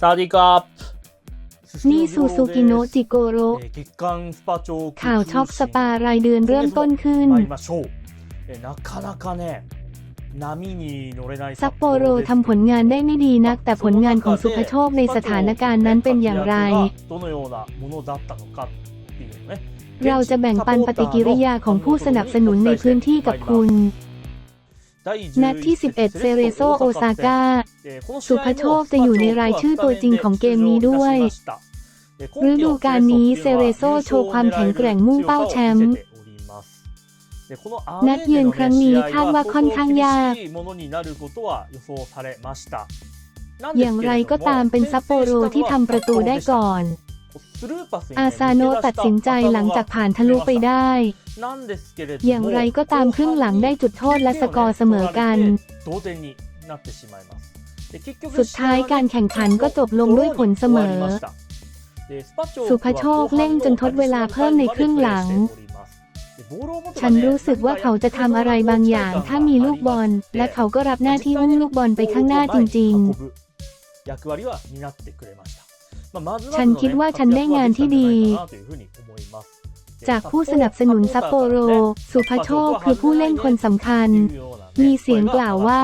ซาดีกอบนี่ซูซูกิโนจิโกโรข่าวช็อปสปารายเดือนเริ่มต้นขึ้นซัปโปโรทำผลงานได้ไม่ดีนัก แต่ผลงานของสุภโชคในสถานการณ์นั้นเป็นอย่างไร เราจะแบ่งปันปฏิกิริยาของผู้สนับสนุนในพื้นที่กับคุณ นัดที่ 11 เซเรโซโอซาก้า สุภโชคจะอยู่ในรายชื่อตัวจริงของเกมนี้ด้วย ฤดูกาลนี้เซเรโซโชว์ความแข็งแกร่งมุ่งเป้าแชมป์นัดยืนครั้งนี้คาดว่าค่อนข้างยาก อย่างไรก็ตามเป็นซัปโปโรที่ทำประตูได้ก่อน อาซาโนะตัดสินใจหลังจากผ่านทะลุไปได้ อย่างไรก็ตามครึ่งหลังได้จุดโทษและสกอร์เสมอกัน สุดท้ายการแข่งขันก็จบลงด้วยผลเสมอ สุภโชคเล่นจนทดเวลาเพิ่มในครึ่งหลัง ฉันรู้สึกว่าเขาจะทำอะไรบางอย่างถ้ามีลูกบอล และเขาก็รับหน้าที่อุ้มลูกบอลไปข้างหน้าจริง ๆ ฉันคิดว่าฉันได้งานที่ดีๆ จากผู้สนับสนุนซัปโปโร สุภโชคคือผู้เล่นคนสำคัญ มีเสียงกล่าวว่า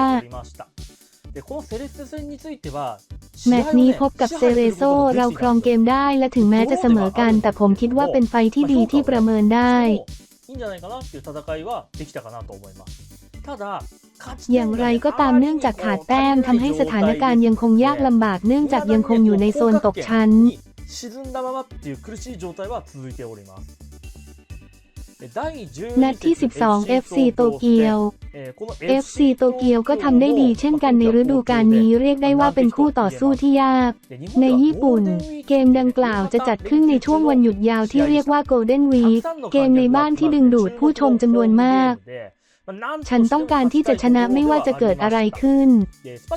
แมตช์นี้พบกับเซเรโซเราครองเกมได้และถึงแม้จะเสมอกัน แต่ผมคิดว่าเป็นไฟที่ดีที่ประเมินได้อย่างไรก็ตามเนื่องจากขาดแต้มทำให้สถานการณ์ยังคงยากลำบากเนื่องจากยังคงอยู่ในโซนตกชั้น นัดที่ 12 FC โตเกียว FC โตเกียวก็ทำได้ดีเช่นกันในฤดูกาลนี้เรียกได้ว่าเป็นคู่ต่อสู้ที่ยาก ในญี่ปุ่น เกมดังกล่าวจะจัดขึ้นในช่วงวันหยุดยาวที่เรียกว่า Golden Week เกมในบ้านที่ดึงดูดผู้ชมจำนวนมากฉันต้องการที่จะชนะไม่ว่าจะเกิดอะไรขึ้น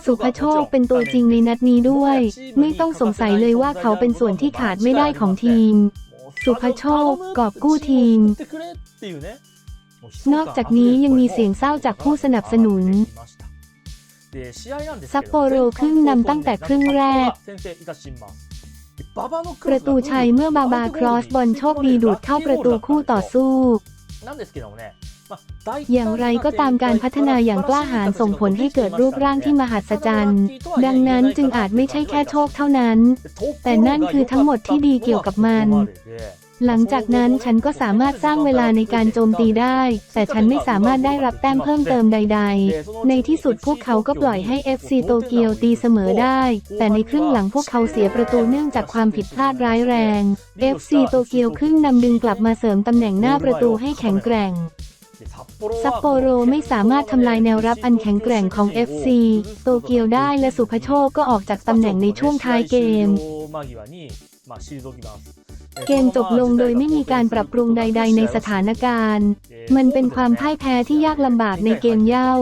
สุภโชคเป็นตัวจริงในนัดนี้ด้วย ไม่ต้องสงสัยเลยว่าเขาเป็นส่วนที่ขาดไม่ได้ของทีม สุภโชค กอบกู้ทีม นอกจากนี้ยังมีเสียงเศร้าจากผู้สนับสนุน ซัปโปโรครึ่งนำตั้งแต่ครึ่งแรก ประตูชัยเมื่อบาบาครอสบอลโชคดีดูดเข้าประตูคู่ต่อสู้ อย่างไรก็ตามการพัฒนาอย่างกล้าหาญส่งผลให้เกิดรูปร่างที่มหัศจรรย์ ดังนั้นจึงอาจไม่ใช่แค่โชคเท่านั้น แต่นั่นคือทั้งหมดที่ดีเกี่ยวกับมันหลังจากนั้นฉันก็สามารถสร้างเวลาในการโจมตีได้ แต่ฉันไม่สามารถได้รับแต้มเพิ่มเติมใด ๆ ในที่สุดพวกเขาก็ปล่อยให้ FC โตเกียวตีเสมอได้ แต่ในครึ่งหลังพวกเขาเสียประตูเนื่องจากความผิดพลาดร้ายแรง FC โตเกียวครึ่งนำดึงกลับมาเสริมตำแหน่งหน้าประตูให้แข็งแกร่ง ซัปโปโรไม่สามารถทำลายแนวรับอันแข็งแกร่งของ FC โตเกียวได้และสุภโชคก็ออกจากตำแหน่งในช่วงท้ายเกม เกมจบลงโดยไม่มีการปรับปรุงใด ๆ ในสถานการณ์ มันเป็นความพ่ายแพ้ที่ยากลำบากในเกมเย่า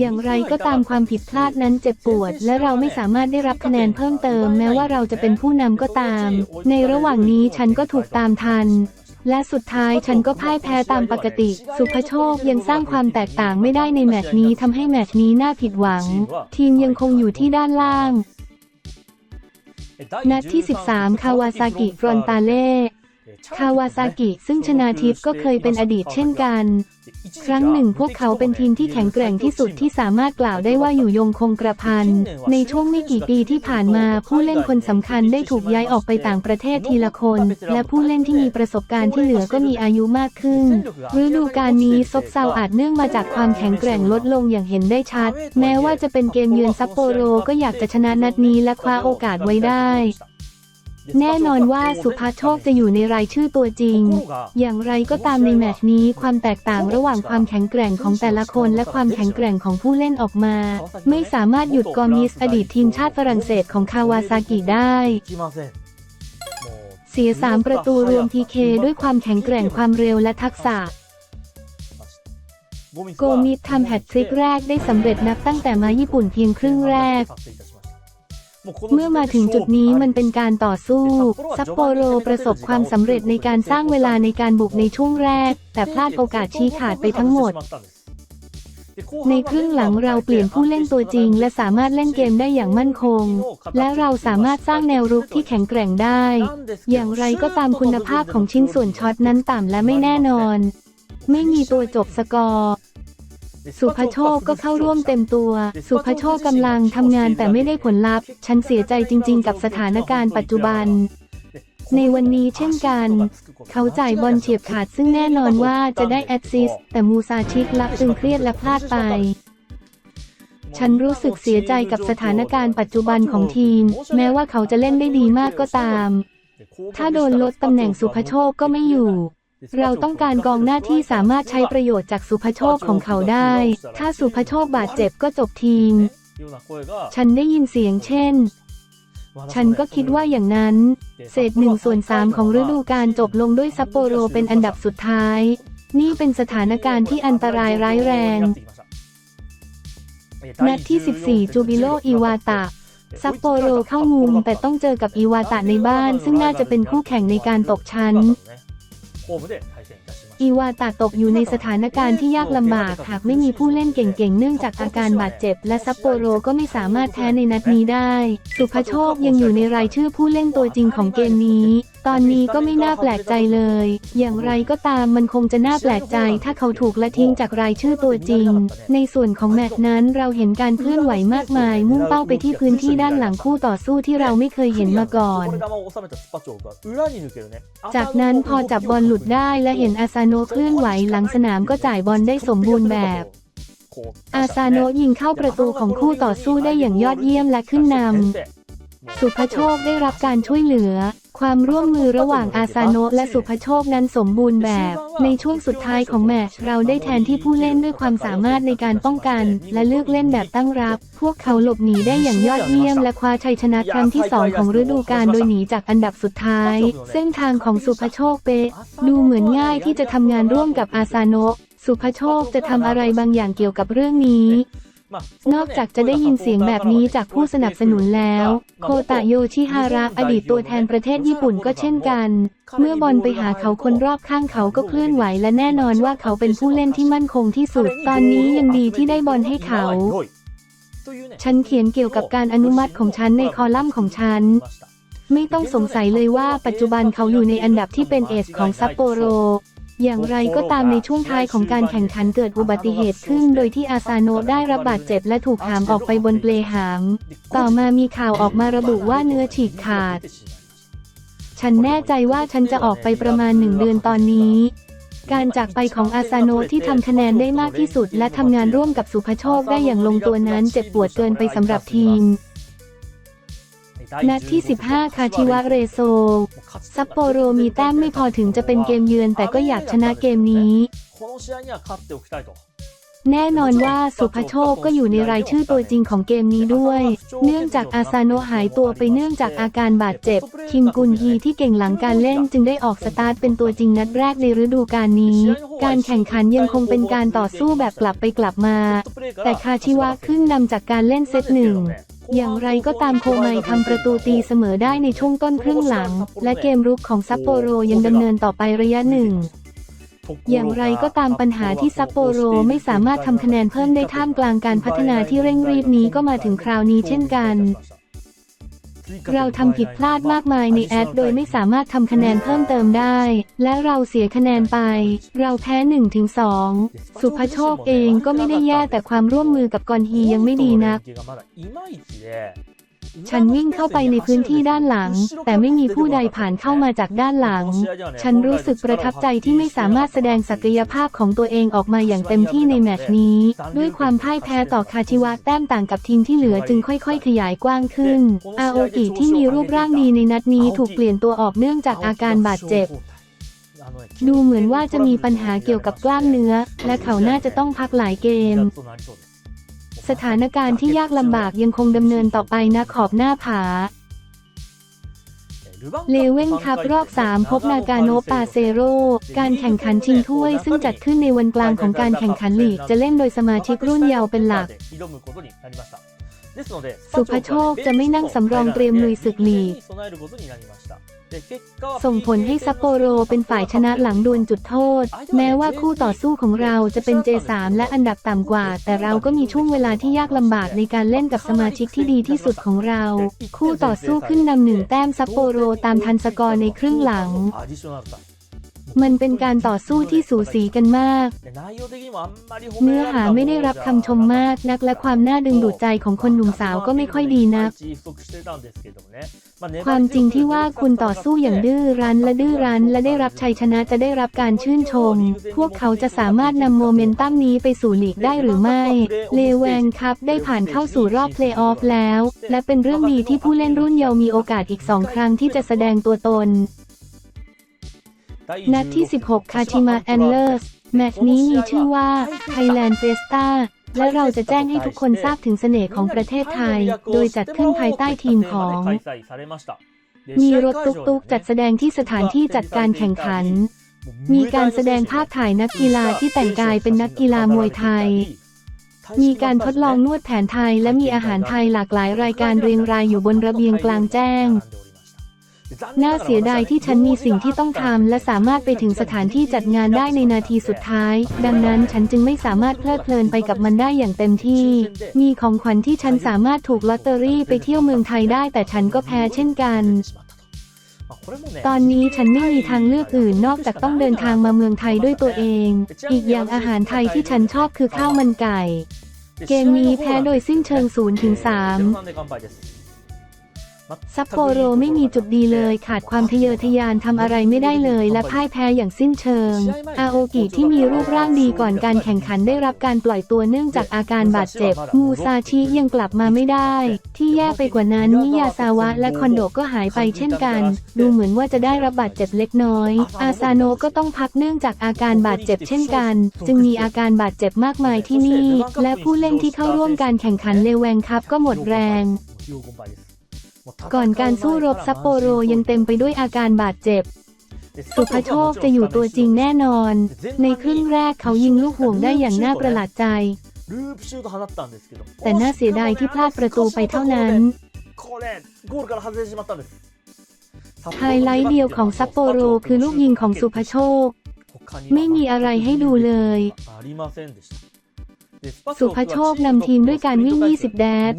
อย่างไรก็ตามความผิดพลาดนั้นเจ็บปวด และเราไม่สามารถได้รับคะแนนเพิ่มเติม แม้ว่าเราจะเป็นผู้นำก็ตาม ในระหว่างนี้ฉันก็ถูกตามทัน และสุดท้ายฉันก็พ่ายแพ้ตามปกติ สุภโชคยังสร้างความแตกต่างไม่ได้ในแมตช์นี้ทำให้แมตช์นี้น่าผิดหวัง ทีมยังคงอยู่ที่ด้านล่าง นัดที่ 13 คาวาซากิฟรอนตาเล่ คาวาซากิซึ่งชนาทิพก็เคยเป็นอดีตเช่นกัน ครั้งหนึ่งพวกเขาเป็นทีมที่แข็งแกร่งที่สุดที่สามารถกล่าวได้ว่าอยู่ยงคงกระพัน ในช่วงไม่กี่ปีที่ผ่านมาผู้เล่นคนสำคัญได้ถูกย้ายออกไปต่างประเทศทีละคน และผู้เล่นที่มีประสบการณ์ที่เหลือก็มีอายุมากขึ้นฤดูกาลนี้ซบเซาอาจเนื่องมาจากความแข็งแกร่งลดลงอย่างเห็นได้ชัด แม้ว่าจะเป็นเกมเยือนซัปโปโรก็อยากจะชนะนัดนี้และคว้าโอกาสไว้ได้ แน่นอนว่าสุภาโชคจะอยู่ในรายชื่อตัวจริง อย่างไรก็ตามในแมตช์นี้ความแตกต่างระหว่างความแข็งแกร่งของแต่ละคนและความแข็งแกร่งของผู้เล่นออกมา ไม่สามารถหยุดกอมิสอดีตทีมชาติฝรั่งเศสของคาวาซากิได้เสีย3ประตูรวมทีเคด้วยความแข็งแกร่งความเร็วและทักษะโกมิสทำแฮตทริกแรกได้สำเร็จนับตั้งแต่มาญี่ปุ่นเพียงครึ่งแรก เมื่อมาถึงจุดนี้มันเป็นการต่อสู้ ซัปโปโรประสบความสำเร็จในการสร้างเวลาในการบุกในช่วงแรก แต่พลาดโอกาสชี้ขาดไปทั้งหมด ในครึ่งหลังเราเปลี่ยนผู้เล่นตัวจริง และสามารถเล่นเกมได้อย่างมั่นคง และเราสามารถสร้างแนวรุกที่แข็งแกร่งได้ อย่างไรก็ตามคุณภาพของชิ้นส่วนช็อตนั้นต่ำและไม่แน่นอน ไม่มีตัวจบสกอร์ สุภโชคก็เข้าร่วมเต็มตัว สุภโชคกำลังทำงานแต่ไม่ได้ผลลัพธ์ ฉันเสียใจจริง ๆ กับสถานการณ์ปัจจุบัน ในวันนี้เช่นกัน เขาจ่ายบอลเฉียบขาดซึ่งแน่นอนว่าจะได้แอสซิส แต่มูซาชิกลับตึงเครียดและพลาดไป ฉันรู้สึกเสียใจกับสถานการณ์ปัจจุบันของทีม แม้ว่าเขาจะเล่นได้ดีมากก็ตาม ถ้าโดนลดตำแหน่งสุภโชคก็ไม่อยู่ เราต้องการกองหน้าที่สามารถใช้ประโยชน์จากสุภโชคของเขาได้ ถ้าสุภโชคบาดเจ็บก็จบทีม ฉันได้ยินเสียงเช่น ฉันก็คิดว่าอย่างนั้น เศษหนึ่งส่วนสามของฤดูกาลจบลงด้วยซัปโปโรเป็นอันดับสุดท้าย นี่เป็นสถานการณ์ที่อันตรายร้ายแรง นัดที่ 14 จูบิโลอีวาตะซัปโปโรเข้ามุมแต่ต้องเจอกับอีวาตะในบ้าน ซึ่งน่าจะเป็นคู่แข่งในการตกชั้น อีวาตาตกอยู่ในสถานการณ์ที่ยากลำบาก หากไม่มีผู้เล่นเก่งๆ เนื่องจากอาการบาดเจ็บ และซัปโปโรก็ไม่สามารถแพ้ในนัดนี้ได้ สุภโชคยังอยู่ในรายชื่อผู้เล่นตัวจริงของเกมนี้ ตอนนี้ก็ไม่น่าแปลกใจเลย อย่างไรก็ตามมันคงจะน่าแปลกใจ ถ้าเขาถูกละทิ้งจากรายชื่อตัวจริง ในส่วนของแมตช์นั้นเราเห็นการเคลื่อนไหวมากมาย มุ่งเป้าไปที่พื้นที่ด้านหลังคู่ต่อสู้ที่เราไม่เคยเห็นมาก่อน จากนั้นพอจับบอลหลุดได้และเห็นอาซาโนเคลื่อนไหวหลังสนามก็จ่ายบอลได้สมบูรณ์แบบอาซาโนยิงเข้าประตูของคู่ต่อสู้ได้อย่างยอดเยี่ยมและขึ้นนำ สุภโชคได้รับการช่วยเหลือ ความร่วมมือระหว่างอาซาโนะและสุภโชคนั้นสมบูรณ์แบบ ในช่วงสุดท้ายของแมตช์เราได้แทนที่ผู้เล่นด้วยความสามารถในการป้องกัน และเลือกเล่นแบบตั้งรับ พวกเขาหลบหนีได้อย่างยอดเยี่ยมและคว้าชัยชนะครั้งที่สองของฤดูกาลโดยหนีจากอันดับสุดท้าย เส้นทางของสุภโชคเปดูเหมือนง่ายที่จะทำงานร่วมกับอาซาโนะสุภโชคจะทำอะไรบางอย่างเกี่ยวกับเรื่องนี้ นอกจากจะได้ยินเสียงแบบนี้จากผู้สนับสนุนแล้ว โคตะโยชิฮาระอดีตตัวแทนประเทศญี่ปุ่นก็เช่นกัน เมื่อบอลไปหาเขาคนรอบข้างเขาก็เคลื่อนไหวและแน่นอนว่าเขาเป็นผู้เล่นที่มั่นคงที่สุด ตอนนี้ยังดีที่ได้บอลให้เขาฉันเขียนเกี่ยวกับการอนุมัติของฉันในคอลัมน์ของฉัน ไม่ต้องสงสัยเลยว่าปัจจุบันเขาอยู่ในอันดับที่เป็นเอสของซัปโปโร อย่างไรก็ตามในช่วงท้ายของการแข่งขันเกิดอุบัติเหตุขึ้น โดยที่อาซาโนะได้รับบาดเจ็บและถูกหามออกไปบนเปลหาม ต่อมามีข่าวออกมาระบุว่าเนื้อฉีกขาด ฉันแน่ใจว่าฉันจะออกไปประมาณหนึ่งเดือนตอนนี้ การจากไปของอาซาโนะที่ทำคะแนนได้มากที่สุด และทำงานร่วมกับสุภโชคได้อย่างลงตัวนั้นเจ็บปวดเกินไปสำหรับทีม นัดที่ 15 คาชิวะเรโซ ซัปโปโรมีแต้มไม่พอถึงจะเป็นเกมเยือนแต่ก็อยากชนะเกมนี้ แน่นอนว่าสุภโชคก็อยู่ในรายชื่อตัวจริงของเกมนี้ด้วย เนื่องจากอาซาโนะหายตัวไปเนื่องจากอาการบาดเจ็บ คิมกุนฮีที่เก่งหลังการเล่นจึงได้ออกสตาร์ทเป็นตัวจริงนัดแรกในฤดูกาลนี้ การแข่งขันยังคงเป็นการต่อสู้แบบกลับไปกลับมา แต่คาชิวะขึ้นนำจากการเล่นเซตหนึ่ง อย่างไรก็ตามโคไมทำประตูตีเสมอได้ในช่วงต้นครึ่งหลัง และเกมรุกของซัปโปโรยังดำเนินต่อไประยะหนึ่งอย่างไรก็ตามปัญหาที่ซัปโปโรไม่สามารถทำคะแนนเพิ่มได้ท่ามกลางการพัฒนาที่เร่งรีบนี้ก็มาถึงคราวนี้เช่นกัน เราทำผิดพลาดมากมายในแอดโดยไม่สามารถทำคะแนนเพิ่มเติมได้ และเราเสียคะแนนไป เราแพ้1ถึง2สุภโชคเองก็ไม่ได้แย่แต่ความร่วมมือกับกอนฮียังไม่ดีนัก ฉันวิ่งเข้าไปในพื้นที่ด้านหลัง แต่ไม่มีผู้ใดผ่านเข้ามาจากด้านหลัง ฉันรู้สึกประทับใจที่ไม่สามารถแสดงศักยภาพของตัวเองออกมาอย่างเต็มที่ในแมตช์นี้ ด้วยความพ่ายแพ้ต่อคาชิวะแต้มต่างกับทีมที่เหลือจึงค่อยๆ ขยายกว้างขึ้น อาโอกิที่มีรูปร่างดีในนัดนี้ถูกเปลี่ยนตัวออกเนื่องจากอาการบาดเจ็บดูเหมือนว่าจะมีปัญหาเกี่ยวกับกล้ามเนื้อ และเขาน่าจะต้องพักหลายเกม สถานการณ์ที่ยากลำบากยังคงดำเนินต่อไปนะขอบหน้าผา เลเว่นคัพรอบ 3 พบนากาโนปาเซโร การแข่งขันชิงถ้วย ซึ่งจัดขึ้นในวันกลางของการแข่งขันลีกจะเล่นโดยสมาชิกรุ่นเยาว์เป็นหลัก สุภโชคจะไม่นั่งสำรองเตรียมลุยศึกลีก ส่งผลให้ซัปโปโรเป็นฝ่ายชนะหลังดวลจุดโทษ แม้ว่าคู่ต่อสู้ของเราจะเป็น J3 และอันดับต่ำกว่า แต่เราก็มีช่วงเวลาที่ยากลำบากในการเล่นกับสมาชิกที่ดีที่สุดของเรา คู่ต่อสู้ขึ้นนำหนึ่งแต้มซัปโปโรตามทันสกอร์ในครึ่งหลัง มันเป็นการต่อสู้ที่สูสีกันมาก เนื้อหาไม่ได้รับคำชมมากนักและความน่าดึงดูดใจของคนหนุ่มสาวก็ไม่ค่อยดีนัก ความจริงที่ว่าคุณต่อสู้อย่างดื้อรั้นและดื้อรั้น และได้รับชัยชนะจะได้รับการชื่นชม พวกเขาจะสามารถนำโมเมนตัมนี้ไปสู่ลีกได้หรือไม่ เลแวนครับได้ผ่านเข้าสู่รอบเพลย์ออฟแล้ว และเป็นเรื่องดีที่ผู้เล่นรุ่นเยาว์มีโอกาสอีกสองครั้งที่จะแสดงตัวตน นัดที่ 16 คาชิมาแอนเลอร์ส แมตช์นี้มีชื่อว่า Thailand Fiesta และเราจะแจ้งให้ทุกคนทราบถึงเสน่ห์ของประเทศไทย โดยจัดขึ้นภายใต้ทีมของ มีรถตุ๊กๆ จัดแสดงที่สถานที่จัดการแข่งขัน มีการแสดงภาพถ่ายนักกีฬาที่แต่งกายเป็นนักกีฬามวยไทย มีการทดลองนวดแผนไทยและมีอาหารไทยหลากหลายรายการเรียงรายอยู่บนระเบียงกลางแจ้ง น่าเสียดายที่ฉันมีสิ่งที่ต้องทำและสามารถไปถึงสถานที่จัดงานได้ในนาทีสุดท้าย ดังนั้นฉันจึงไม่สามารถเพลิดเพลินไปกับมันได้อย่างเต็มที่ มีของขวัญที่ฉันสามารถถูกลอตเตอรี่ไปเที่ยวเมืองไทยได้แต่ฉันก็แพ้เช่นกันตอนนี้ฉันไม่มีทางเลือกอื่นนอกจากต้องเดินทางมาเมืองไทยด้วยตัวเอง อีกอย่างอาหารไทยที่ฉันชอบคือข้าวมันไก่ เกมนี้แพ้โดยสิ้นเชิง0ถึง3 ซัปโปโรไม่มีจุดดีเลย ขาดความทะเยอทะยานทำอะไรไม่ได้เลย และพ่ายแพ้อย่างสิ้นเชิง อาโอกิที่มีรูปร่างดีก่อนการแข่งขันได้รับการปล่อยตัวเนื่องจากอาการบาดเจ็บ มูซาชิยังกลับมาไม่ได้ ที่แย่ไปกว่านั้นมิยาซาวะและคอนโดก็หายไปเช่นกัน ดูเหมือนว่าจะได้รับบาดเจ็บเล็กน้อย อาซาโนก็ต้องพักเนื่องจากอาการบาดเจ็บเช่นกัน จึงมีอาการบาดเจ็บมากมายที่นี่ และผู้เล่นที่เข้าร่วมการแข่งขันเลแวงคัพก็หมดแรง ก่อนการสู้รบซัปโปโรยังเต็มไปด้วยอาการบาดเจ็บ สุภโชคจะอยู่ตัวจริงแน่นอน ในครึ่งแรกเขายิงลูกห่วงได้อย่างน่าประหลาดใจ แต่น่าเสียดายที่พลาดประตูไปเท่านั้นไฮไลท์เดียวของซัปโปโรคือลูกยิงของสุภโชค ไม่มีอะไรให้ดูเลย สุภโชคนำทีมด้วยการวิ่ง 20 แดด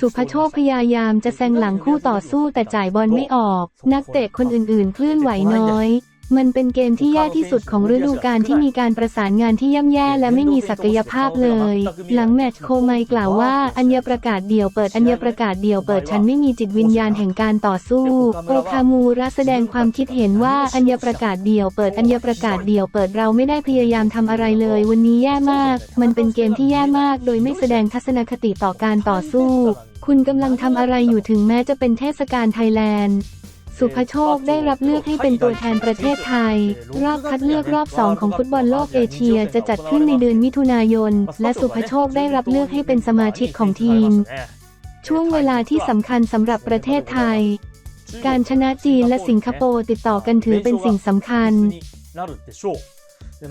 สุภโชคพยายามจะแซงหลังคู่ต่อสู้แต่จ่ายบอลไม่ออก นักเตะคนอื่นๆ เคลื่อนไหวน้อย มันเป็นเกมที่แย่ที่สุดของฤดูกาลที่มีการประสานงานที่ย่ำแย่และไม่มีศักยภาพเลย หลังแมตช์โคไมกล่าวว่า อัญญประกาศเดี่ยวเปิดอัญญประกาศเดี่ยวเปิดฉันไม่มีจิตวิญญาณแห่งการต่อสู้ โอคามูระแสดงความคิดเห็นว่าอัญญประกาศเดี่ยวเปิดอัญญประกาศเดี่ยวเปิดเราไม่ได้พยายามทำอะไรเลย วันนี้แย่มาก มันเป็นเกมที่แย่มาก โดยไม่แสดงทัศนคติต่อการต่อสู้ คุณกำลังทำอะไรอยู่ถึงแม้จะเป็นเทศกาลไทยแลนด์ สุภโชคได้รับเลือกให้เป็นตัวแทนประเทศไทย รอบคัดเลือกรอบ 2 ของฟุตบอลโลกเอเชียจะจัดขึ้นในเดือนมิถุนายน และสุภโชคได้รับเลือกให้เป็นสมาชิกของทีม ช่วงเวลาที่สำคัญสำหรับประเทศไทย การชนะจีนและสิงคโปร์ติดต่อกันถือเป็นสิ่งสำคัญ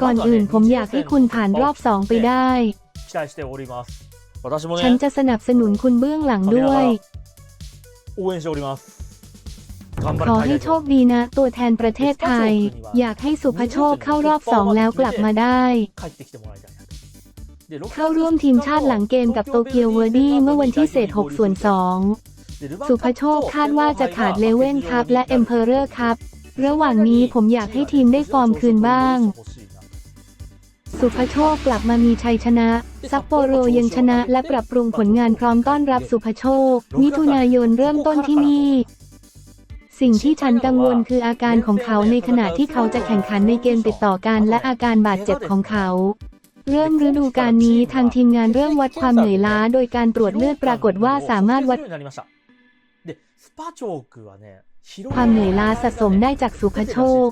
ก่อนอื่นผมอยากให้คุณผ่านรอบ2ไปได้ฉันจะสนับสนุนคุณเบื้องหลังด้วย ขอให้โชคดีนะ ตัวแทนประเทศไทย อยากให้สุภโชคเข้ารอบสองแล้วกลับมาได้เข้าร่วมทีมชาติหลังเกมกับโตเกียวเวอร์ดี้เมื่อวันที่เศษ6ส่วน2สุภโชคคาดว่าจะขาดเลเว่นคัพและเอ็มเพอเรอร์คัพระหว่างนี้ผมอยากให้ทีมได้ฟอร์มคืนบ้าง สุภโชคกลับมามีชัยชนะ ซัปโปโรยังชนะและปรับปรุงผลงานพร้อมต้อนรับสุภโชค มิถุนายนเริ่มต้นที่นี่ สิ่งที่ฉันกังวลคืออาการของเขาในขณะที่เขาจะแข่งขันในเกมติดต่อกันและอาการบาดเจ็บของเขาเริ่มฤดูกาลนี้ทางทีมงานเริ่มวัดความเหนื่อยล้า โดยการตรวจเลือดปรากฏว่าสามารถวัดความเหนื่อยล้าสะสมได้จากสุภโชค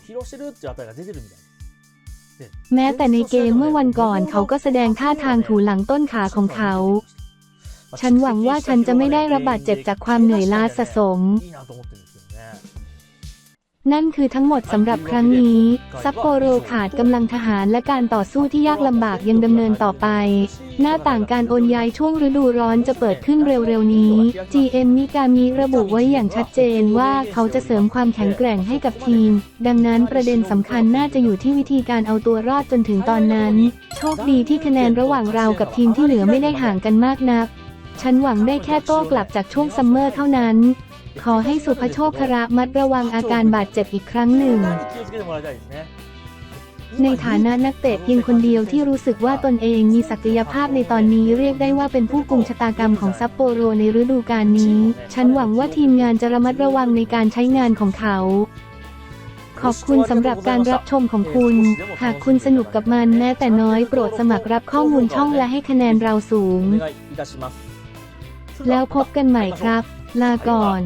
แม้แต่ในเกมเมื่อวันก่อนเขาก็แสดงท่าทางถูหลังต้นขาของเขา ฉันหวังว่าฉันจะไม่ได้รับบาดเจ็บจากความเหนื่อยล้าสะสม นั่นคือทั้งหมดสำหรับครั้งนี้ ซัปโปโรขาดกำลังทหารและการต่อสู้ที่ยากลำบากยังดำเนินต่อไป หน้าต่างการโอนย้ายช่วงฤดูร้อนจะเปิดขึ้นเร็วๆนี้ GM มิกามิระบุไว้อย่างชัดเจนว่าเขาจะเสริมความแข็งแกร่งให้กับทีม ดังนั้นประเด็นสำคัญน่าจะอยู่ที่วิธีการเอาตัวรอดจนถึงตอนนั้น โชคดีที่คะแนนระหว่างเรากับทีมที่เหลือไม่ได้ห่างกันมากนัก ฉันหวังได้แค่โต้กลับจากช่วงซัมเมอร์เท่านั้น ขอให้สุภโชคพระมัดระวังอาการบาดเจ็บอีกครั้งหนึ่ง ในฐานะนักเตะเพียงคนเดียวที่รู้สึกว่าตนเองมีศักยภาพในตอนนี้เรียกได้ว่าเป็นผู้กุมชะตากรรมของซัปโปโรในฤดูกาลนี้ ฉันหวังว่าทีมงานจะระมัดระวังในการใช้งานของเขาขอบคุณสำหรับการรับชมของคุณ หากคุณสนุกกับมันแม้แต่น้อยโปรดสมัครรับข้อมูลช่องและให้คะแนนเราสูง แล้วพบกันใหม่ครับ ลาก่อน